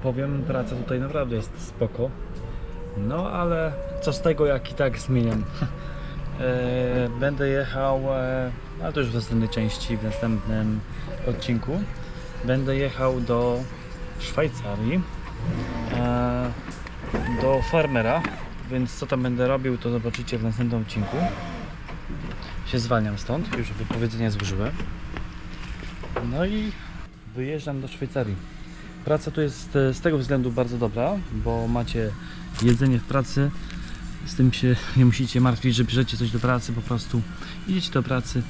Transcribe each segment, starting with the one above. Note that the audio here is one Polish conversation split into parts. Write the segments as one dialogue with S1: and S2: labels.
S1: powiem, praca tutaj naprawdę jest spoko. No ale co z tego, jak i tak zmieniam. E, Będę jechał, e, ale to już w następnej części, w następnym odcinku. Będę jechał do Szwajcarii, e, do farmera, więc co tam będę robił, to zobaczycie w następnym odcinku. Się zwalniam stąd, już wypowiedzenie złożyłem. No i wyjeżdżam do Szwajcarii. Praca tu jest e, z tego względu bardzo dobra, bo macie jedzenie w pracy. Z tym się nie musicie martwić, że bierzecie coś do pracy, po prostu idziecie do pracy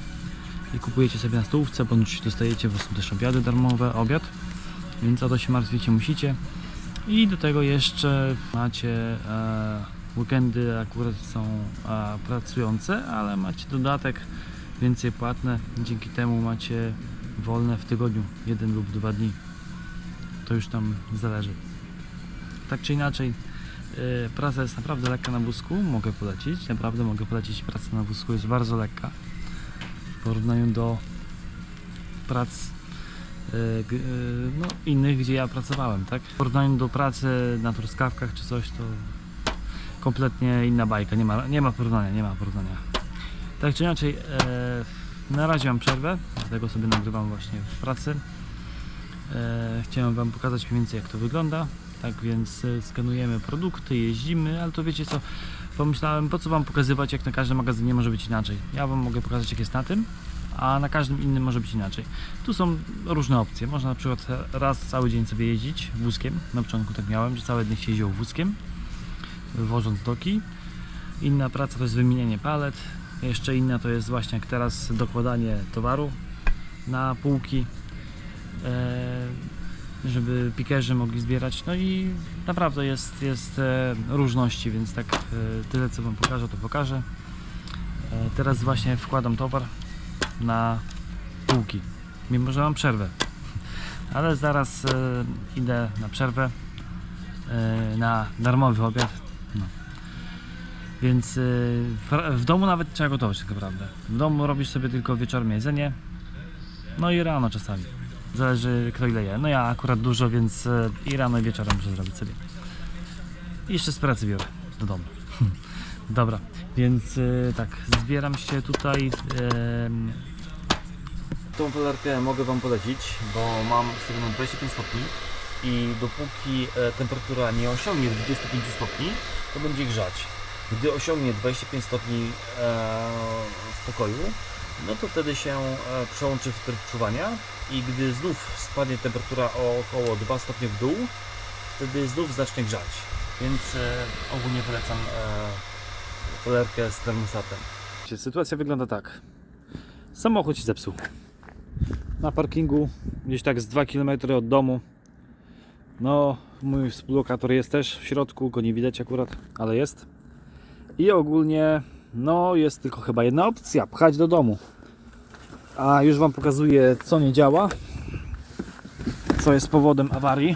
S1: i kupujecie sobie na stołówce, bądź dostajecie prostu też obiady darmowe, obiad, więc o to się martwić nie musicie. I do tego jeszcze macie e, weekendy akurat są e, pracujące, ale macie dodatek więcej płatne, dzięki temu macie wolne w tygodniu, jeden lub dwa dni. To już tam zależy. Tak czy inaczej, yy, praca jest naprawdę lekka na wózku, mogę polecić, naprawdę mogę polecić pracę na wózku, jest bardzo lekka w porównaniu do prac g- yy, no, innych, gdzie ja pracowałem, tak? W porównaniu do pracy na truskawkach czy coś, to kompletnie inna bajka, nie ma, nie ma porównania, nie ma porównania. Tak czy inaczej, na razie mam przerwę, dlatego sobie nagrywam właśnie w pracy. E, chciałem Wam pokazać mniej więcej jak to wygląda. Tak więc e, skanujemy produkty, jeździmy, ale to wiecie co, pomyślałem po co Wam pokazywać jak na każdym magazynie może być inaczej. Ja Wam mogę pokazać jak jest na tym, a na każdym innym może być inaczej. Tu są różne opcje. Można na przykład raz cały dzień sobie jeździć wózkiem. Na początku tak miałem, że całe dnie się jeździło wózkiem, wożąc doki. Inna praca to jest wymienianie palet. Jeszcze inna to jest właśnie jak teraz dokładanie towaru na półki, żeby pikerzy mogli zbierać. No i naprawdę jest, jest e, różności, więc tak e, tyle co Wam pokażę, to pokażę. E, Teraz właśnie wkładam towar na półki, mimo że mam przerwę. Ale zaraz e, idę na przerwę e, na darmowy obiad. No. Więc w domu nawet trzeba gotować tak naprawdę. W domu robisz sobie tylko wieczorem jedzenie, no i rano czasami. Zależy kto ile je. No ja akurat dużo, więc y, i rano i wieczorem muszę zrobić sobie. I jeszcze z pracy biorę do domu. Dobra, więc y, tak, zbieram się tutaj. Tą felerkę mogę Wam polecić, bo mam ustawioną 25 stopni i dopóki e, temperatura nie osiągnie 25 stopni, to będzie grzać. Gdy osiągnie 25 stopni e, w pokoju, no to wtedy się e, przełączy w tryb czuwania i gdy znów spadnie temperatura o około 2 stopnie w dół, wtedy znów zacznie grzać. Więc e, ogólnie polecam e, polerkę z termostatem. Sytuacja wygląda tak. Samochód się zepsuł. Na parkingu, gdzieś tak z 2 km od domu. No, mój współlokator jest też w środku, go nie widać akurat, ale jest. I ogólnie, no jest tylko chyba jedna opcja, pchać do domu. A już Wam pokazuję, co nie działa, co jest powodem awarii.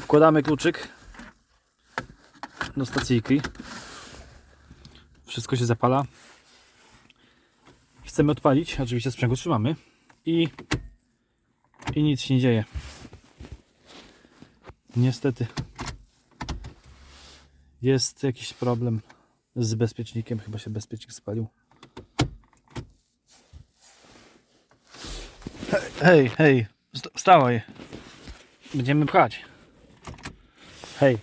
S1: Wkładamy kluczyk do stacyjki. Wszystko się zapala. Chcemy odpalić, oczywiście sprzęgło trzymamy i, i nic się nie dzieje. Niestety jest jakiś problem z bezpiecznikiem. Chyba się bezpiecznik spalił. Hej, hej, hej. St- wstawaj. Będziemy pchać. Hej.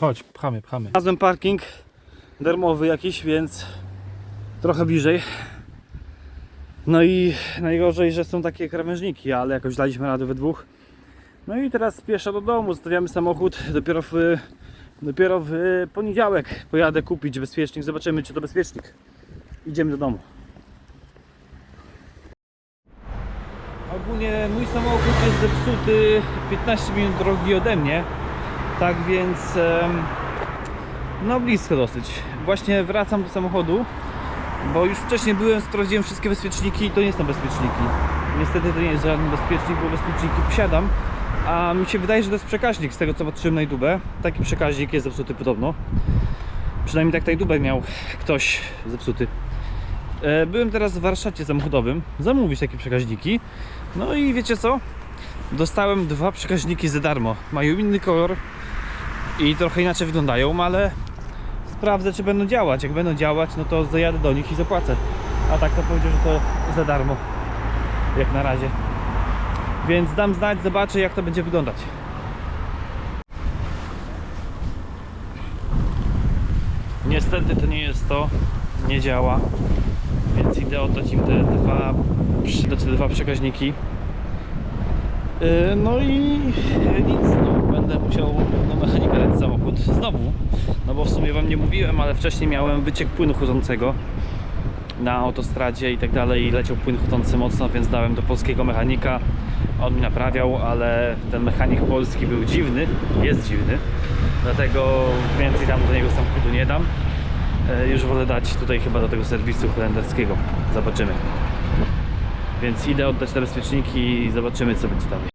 S1: Chodź, pchamy, pchamy. Znalazłem parking darmowy jakiś, więc trochę bliżej. No i najgorzej, że są takie krawężniki, ale jakoś daliśmy radę we dwóch. No i teraz pieszo do domu, zostawiamy samochód. Dopiero w, dopiero w poniedziałek pojadę kupić bezpiecznik. Zobaczymy, czy to bezpiecznik. Idziemy do domu. Ogólnie mój samochód jest zepsuty 15 minut drogi ode mnie. Tak więc no blisko dosyć. Właśnie wracam do samochodu, bo już wcześniej byłem, sprawdziłem wszystkie bezpieczniki i to nie są bezpieczniki. Niestety to nie jest żaden bezpiecznik, bo bezpieczniki posiadam. A mi się wydaje, że to jest przekaźnik z tego co patrzyłem na YouTube. Taki przekaźnik jest zepsuty podobno. Przynajmniej tak na YouTube miał ktoś zepsuty. E, Byłem teraz w warsztacie samochodowym zamówić takie przekaźniki. No i wiecie co? Dostałem dwa przekaźniki za darmo. Mają inny kolor i trochę inaczej wyglądają, ale sprawdzę czy będą działać. Jak będą działać, no to zajadę do nich i zapłacę. A tak to powiedział, że to za darmo. Jak na razie. Więc dam znać, zobaczę jak to będzie wyglądać. Niestety to nie jest to, nie działa, więc idę oddać im te dwa, te dwa przekaźniki. Yy, No i nic, no, będę musiał do mechanika dać samochód. Znowu, no bo w sumie wam nie mówiłem, ale wcześniej miałem wyciek płynu chłodzącego na autostradzie i tak dalej i leciał płyn chłodzący mocno, więc dałem do polskiego mechanika, on mi naprawiał, ale ten mechanik polski był dziwny, jest dziwny, dlatego więcej tam do niego samochodu nie dam. E, Już wolę dać tutaj chyba do tego serwisu holenderskiego. Zobaczymy. Więc idę oddać te bezpieczniki i zobaczymy co będzie dalej.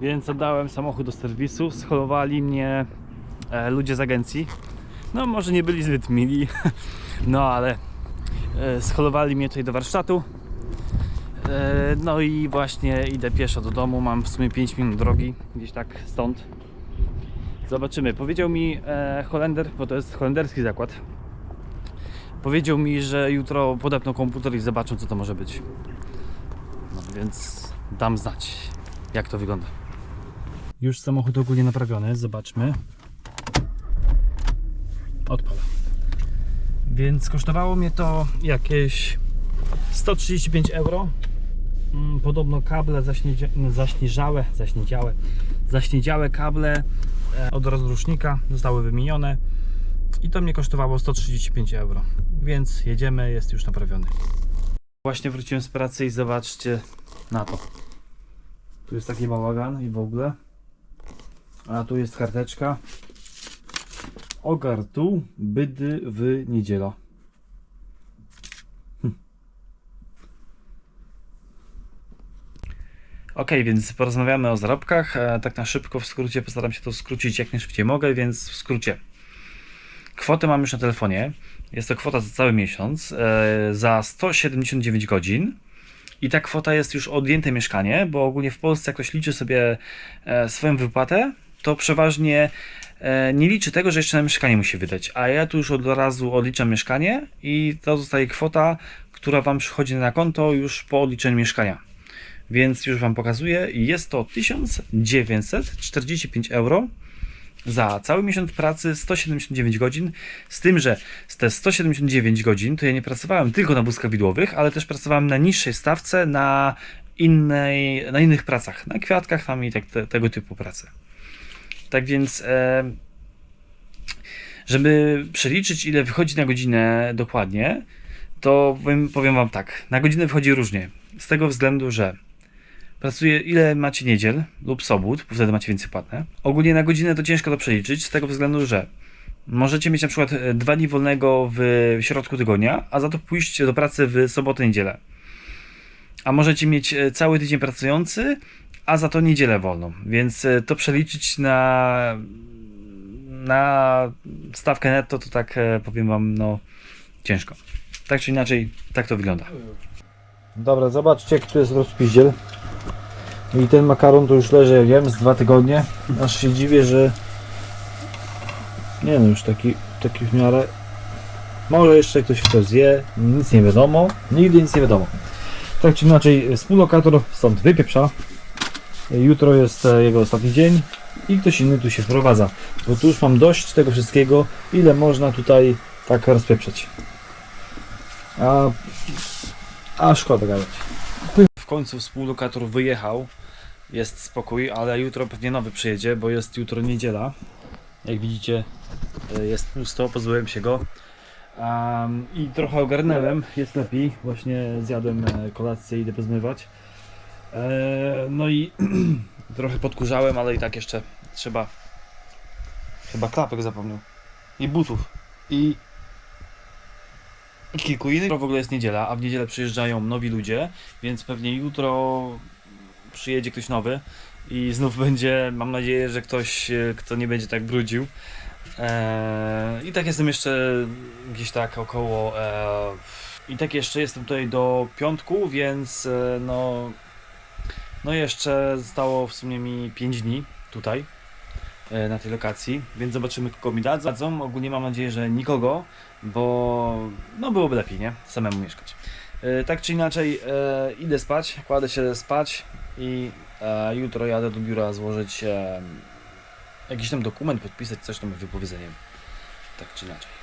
S1: Więc oddałem samochód do serwisu, scholowali mnie e, ludzie z agencji. No może nie byli zbyt mili, no ale e, scholowali mnie tutaj do warsztatu. E, no i właśnie idę pieszo do domu, mam w sumie 5 minut drogi, gdzieś tak stąd. Zobaczymy. Powiedział mi e, Holender, bo to jest holenderski zakład. Powiedział mi, że jutro podepną komputer i zobaczą, co to może być. No więc dam znać, jak to wygląda. Już samochód ogólnie naprawiony, zobaczmy. Odpala. Więc kosztowało mnie to jakieś 135 euro. Mm, Podobno kable zaśniedzia- zaśnieżałe, zaśniedziałe, zaśniedziałe kable e, od rozrusznika zostały wymienione i to mnie kosztowało 135 euro. Więc jedziemy, jest już naprawiony. Właśnie wróciłem z pracy i zobaczcie na to. Tu jest taki bałagan i w ogóle. A tu jest karteczka. Ogar tu, bydy w niedziela. Ok, więc porozmawiamy o zarobkach. E, Tak na szybko, w skrócie, postaram się to skrócić jak najszybciej mogę, więc w skrócie. Kwotę mam już na telefonie. Jest to kwota za cały miesiąc e, za 179 godzin. I ta kwota jest już odjęte mieszkanie, bo ogólnie w Polsce jak ktoś liczy sobie e, swoją wypłatę, to przeważnie nie liczy tego, że jeszcze na mieszkanie musi wydać. A ja tu już od razu odliczam mieszkanie i to zostaje kwota, która Wam przychodzi na konto już po odliczeniu mieszkania. Więc już Wam pokazuję. Jest to 1945 euro za cały miesiąc pracy 179 godzin. Z tym, że z te 179 godzin to ja nie pracowałem tylko na wózkach widłowych, ale też pracowałem na niższej stawce na, innej, na innych pracach, na kwiatkach tam i tak, te, tego typu prace. Tak więc, e, żeby przeliczyć ile wychodzi na godzinę dokładnie, to powiem, Wam tak. Na godzinę wychodzi różnie. Z tego względu, że Pracuję ile macie niedziel lub sobót, bo wtedy macie więcej płatne. Ogólnie na godzinę to ciężko to przeliczyć, z tego względu, że możecie mieć na przykład e, dwa dni wolnego w środku tygodnia, a za to pójść do pracy w sobotę, niedzielę. A możecie mieć e, cały tydzień pracujący, a za to niedzielę wolną. Więc e, to przeliczyć na, na stawkę netto, to tak e, powiem wam, no ciężko. Tak czy inaczej, tak to wygląda. Dobra, zobaczcie, jaki tu jest rozpiździel. I ten makaron to już leży, ja wiem, z dwa tygodnie. Aż się dziwię, że nie no, już taki, taki w miarę może jeszcze ktoś to zje, nic nie wiadomo, nigdy nic nie wiadomo. Tak czy inaczej, współlokator stąd wypieprza. Jutro jest e, jego ostatni dzień i ktoś inny tu się wprowadza. Bo tu już mam dość tego wszystkiego, ile można tutaj tak rozpieprzeć. A, a szkoda gadać. W końcu współlokator wyjechał. Jest spokój, ale jutro pewnie nowy przyjedzie, bo jest jutro niedziela. Jak widzicie, e, jest pusto, pozbyłem się go. Am, I trochę ogarnęłem, jest lepiej. Właśnie zjadłem e, kolację idę pozmywać. E, no i trochę podkurzałem, ale i tak jeszcze trzeba. Chyba klapek zapomniał. I butów. I kilku innych. Jutro w ogóle jest niedziela, a w niedzielę przyjeżdżają nowi ludzie, więc pewnie jutro przyjedzie ktoś nowy i znów będzie, mam nadzieję, że ktoś, e, kto nie będzie tak brudził, E, I tak jestem jeszcze gdzieś tak około. E, I tak jeszcze jestem tutaj do piątku, więc e, no. No jeszcze zostało w sumie mi 5 dni tutaj e, na tej lokacji, więc zobaczymy kogo mi dadzą. Ogólnie mam nadzieję, że nikogo, bo no byłoby lepiej, nie? Samemu mieszkać. E, Tak czy inaczej, e, idę spać, kładę się spać i jutro jadę do biura złożyć jakiś tam dokument, podpisać coś tam wypowiedzeniem. Tak czy inaczej.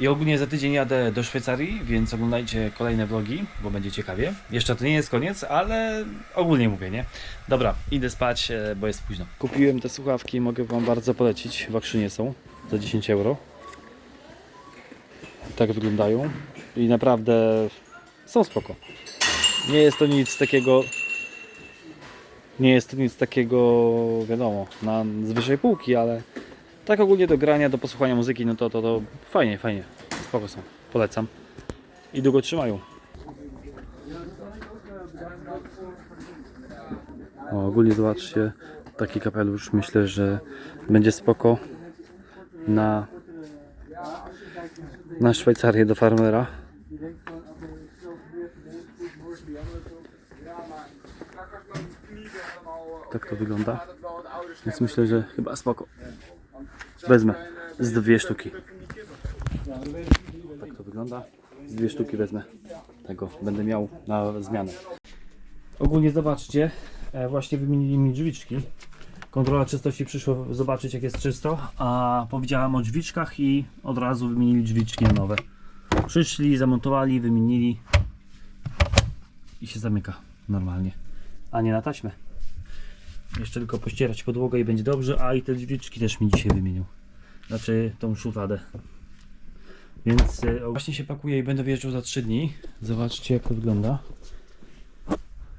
S1: I ogólnie za tydzień jadę do Szwajcarii, więc oglądajcie kolejne vlogi, bo będzie ciekawie. Jeszcze to nie jest koniec, ale ogólnie mówię, nie? Dobra, idę spać, e, bo jest późno. Kupiłem te słuchawki, mogę Wam bardzo polecić. W Akrzynie są za 10 euro. Tak wyglądają i naprawdę są spoko. Nie jest to nic takiego nie jest to nic takiego, wiadomo, na z wyższej półki, ale tak ogólnie do grania, do posłuchania muzyki, no to, to, to fajnie, fajnie, spoko są, polecam. I długo trzymają. O, ogólnie zobaczcie, taki kapelusz, myślę, że będzie spoko na na Szwajcarię do farmera. Tak to wygląda. Więc myślę, że chyba spoko. Wezmę z dwie sztuki. Tak to wygląda. Z dwie sztuki wezmę tego. Będę miał na zmianę. Ogólnie zobaczcie, e, właśnie wymienili mi drzwiczki. Kontrola czystości przyszło zobaczyć jak jest czysto, a powiedziałem o drzwiczkach i od razu wymienili drzwiczki na nowe. Przyszli, zamontowali, wymienili i się zamyka normalnie, a nie na taśmę. Jeszcze tylko pościerać podłogę i będzie dobrze, a i te drzwiczki też mi dzisiaj wymienił. Znaczy tą szufladę. Więc e, właśnie się pakuję i będę wyjeżdżał za 3 dni. Zobaczcie jak to wygląda.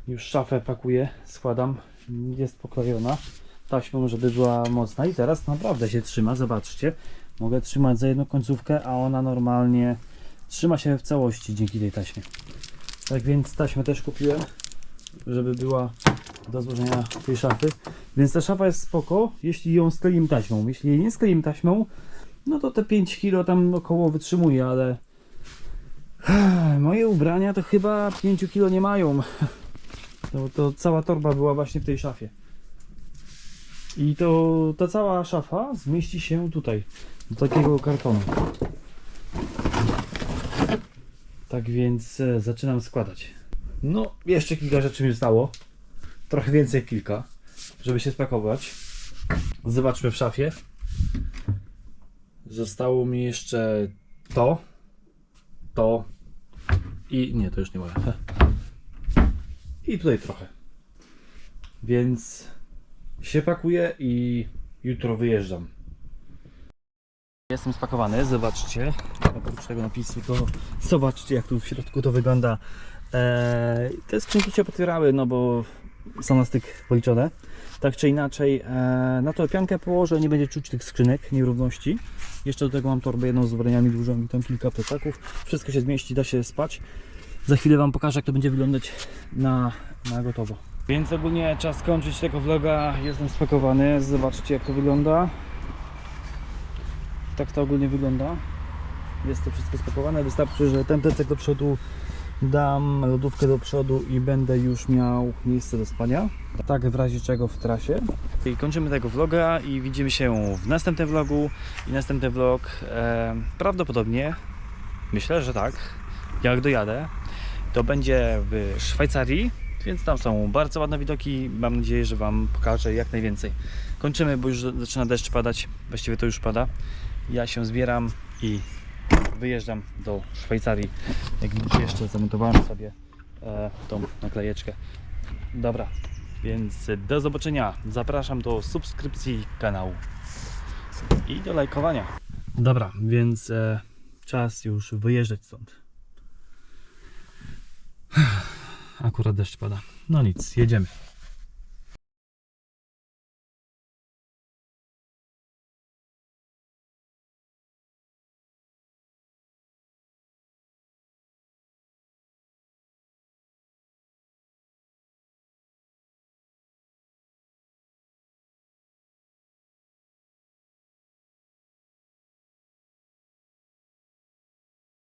S1: Już szafę pakuję, składam. Jest poklejona taśmą, żeby była mocna i teraz naprawdę się trzyma, zobaczcie. Mogę trzymać za jedną końcówkę, a ona normalnie trzyma się w całości dzięki tej taśmie. Tak więc taśmę też kupiłem, żeby była do złożenia tej szafy. Więc ta szafa jest spoko, jeśli ją skleimy taśmą. Jeśli jej nie skleimy taśmą, no to te 5 kg tam około wytrzymuje, ale moje ubrania to chyba 5 kg nie mają. To, to cała torba była właśnie w tej szafie. I to ta cała szafa zmieści się tutaj, do takiego kartonu. Tak więc e, zaczynam składać. No, jeszcze kilka rzeczy mi zostało. Trochę więcej kilka, żeby się spakować. Zobaczmy w szafie. Zostało mi jeszcze to, to i nie, to już nie moje. I tutaj trochę. Więc się pakuję i jutro wyjeżdżam. Jestem spakowany, zobaczcie. Oprócz tego napisu, to zobaczcie jak tu w środku to wygląda. Eee, te skrzynki się potwierały, no bo są na styk policzone. Tak czy inaczej, eee, na to piankę położę, nie będzie czuć tych skrzynek, nierówności. Jeszcze do tego mam torbę jedną z ubraniami dużą i tam kilka plecaków. Wszystko się zmieści, da się spać. Za chwilę Wam pokażę, jak to będzie wyglądać na, na gotowo. Więc ogólnie czas skończyć tego vloga. Jestem spakowany. Zobaczcie, jak to wygląda. Tak to ogólnie wygląda. Jest to wszystko spakowane. Wystarczy, że ten plecak do przodu dam, lodówkę do przodu i będę już miał miejsce do spania. Tak w razie czego w trasie. I kończymy tego vloga i widzimy się w następnym vlogu. I następny vlog e, prawdopodobnie, myślę, że tak, jak dojadę, to będzie w Szwajcarii, więc tam są bardzo ładne widoki. Mam nadzieję, że Wam pokażę jak najwięcej. Kończymy, bo już zaczyna deszcz padać. Właściwie to już pada. Ja się zbieram i wyjeżdżam do Szwajcarii. Jak widzicie, jeszcze zamontowałem sobie e, tą naklejeczkę. Dobra, więc do zobaczenia. Zapraszam do subskrypcji kanału i do lajkowania. Dobra, więc e, czas już wyjeżdżać stąd. Akurat deszcz pada. No nic, jedziemy.